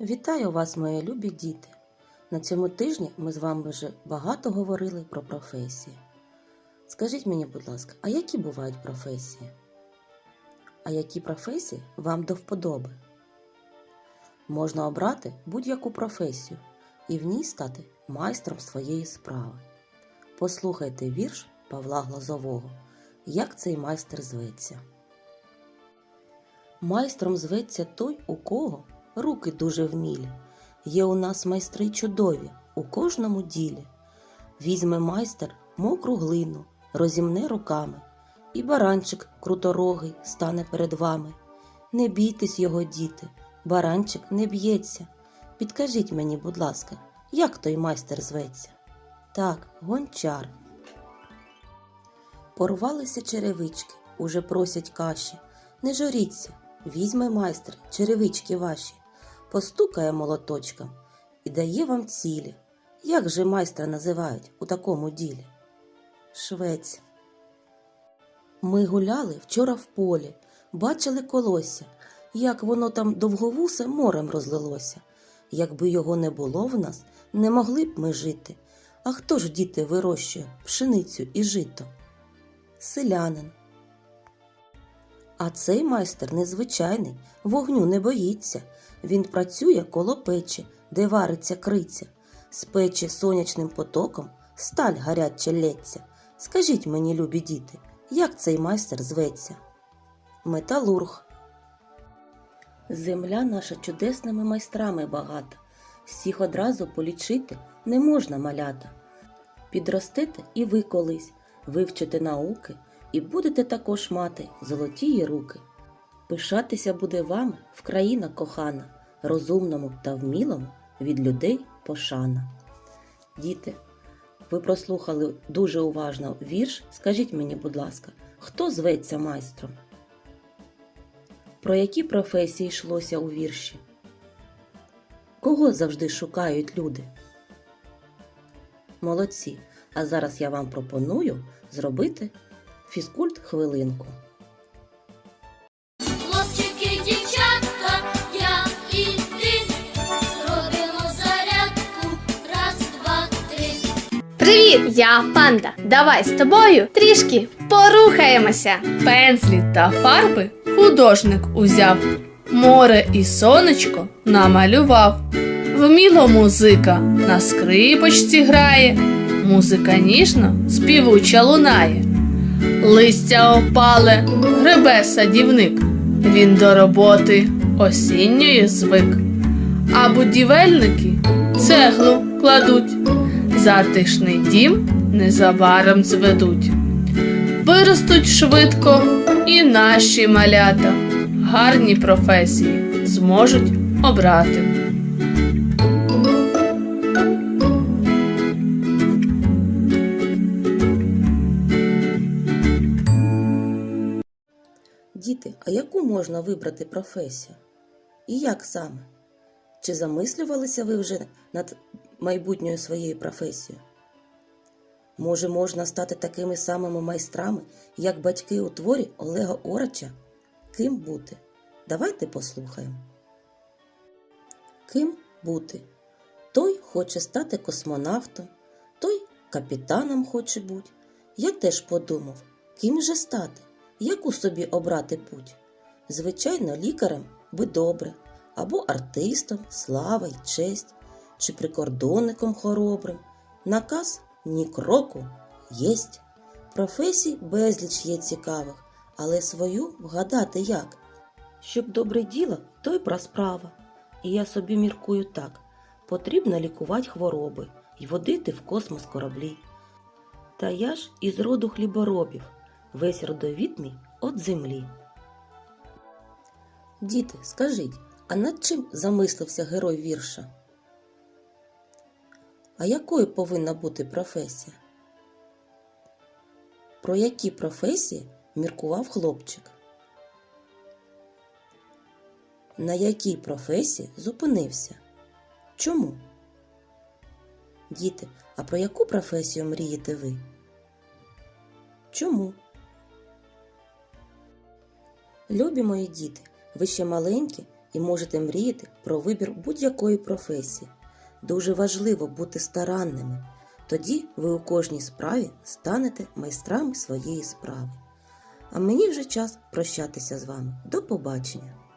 Вітаю вас, мої любі діти! На цьому тижні ми з вами вже багато говорили про професії. Скажіть мені, будь ласка, а які бувають професії? А які професії вам до вподоби? Можна обрати будь-яку професію і в ній стати майстром своєї справи. Послухайте вірш Павла Глазового, як цей майстер зветься. Майстром зветься той, у кого руки дуже вмілі. Є у нас майстри чудові у кожному ділі. Візьме майстер мокру глину, розімне руками, і баранчик круторогий стане перед вами. Не бійтесь його, діти, баранчик не б'ється. Підкажіть мені, будь ласка, як той майстер зветься? Так, гончар. Порвалися черевички, уже просять каші. Не журіться, візьме майстер черевички ваші, постукає молоточком і дає вам цілі. Як же майстра називають у такому ділі? Швець. Ми гуляли вчора в полі, бачили колосся, як воно там довговусе морем розлилося. Якби його не було в нас, не могли б ми жити. А хто ж діти вирощує пшеницю і жито? Селянин. А цей майстер незвичайний, вогню не боїться. Він працює коло печі, де вариться криця. З печі сонячним потоком сталь гаряче лється. Скажіть мені, любі діти, як цей майстер зветься? Металург. Земля наша чудесними майстрами багата. Всіх одразу полічити не можна малята. Підростете і ви колись, вивчите науки, і будете також мати золотії руки. Пишатися буде вами в країна кохана, розумному та вмілому від людей пошана. Діти, ви прослухали дуже уважно вірш. Скажіть мені, будь ласка, хто зветься майстром? Про які професії йшлося у вірші? Кого завжди шукають люди? Молодці. А зараз я вам пропоную зробити фізкульт хвилинку. Хлопчики, дівчатка, я і ти робимо зарядку. Раз, два, три. Привіт, я панда. Давай з тобою трішки порухаємося. Пензлі та фарби художник узяв, море і сонечко намалював. Вміло музика на скрипочці грає, музика ніжно співуча лунає. Листя опале, гребе садівник, він до роботи осінньої звик. А будівельники цеглу кладуть, затишний дім незабаром зведуть. Виростуть швидко і наші малята, гарні професії зможуть обрати. Діти, а яку можна вибрати професію? І як саме? Чи замислювалися ви вже над майбутньою своєю професією? Може, можна стати такими самими майстрами, як батьки у творі Олега Орача? Ким бути? Давайте послухаємо. Ким бути? Той хоче стати космонавтом, той капітаном хоче бути. Я теж подумав, ким же стати, яку собі обрати путь? Звичайно, лікарем би добре, або артистом, слава й честь, чи прикордонником хоробрим. Наказ ні кроку єсть. Професій безліч є цікавих, але свою вгадати як? Щоб добре діло, то й про справа. І я собі міркую так: потрібно лікувати хвороби й водити в космос кораблі. Та я ж із роду хліборобів, весь родовід мій от землі. Діти, скажіть, а над чим замислився герой вірша? А якою повинна бути професія? Про які професії міркував хлопчик? На якій професії зупинився? Чому? Діти, а про яку професію мрієте ви? Чому? Любі мої діти, ви ще маленькі і можете мріяти про вибір будь-якої професії. Дуже важливо бути старанними. Тоді ви у кожній справі станете майстрами своєї справи. А мені вже час прощатися з вами. До побачення!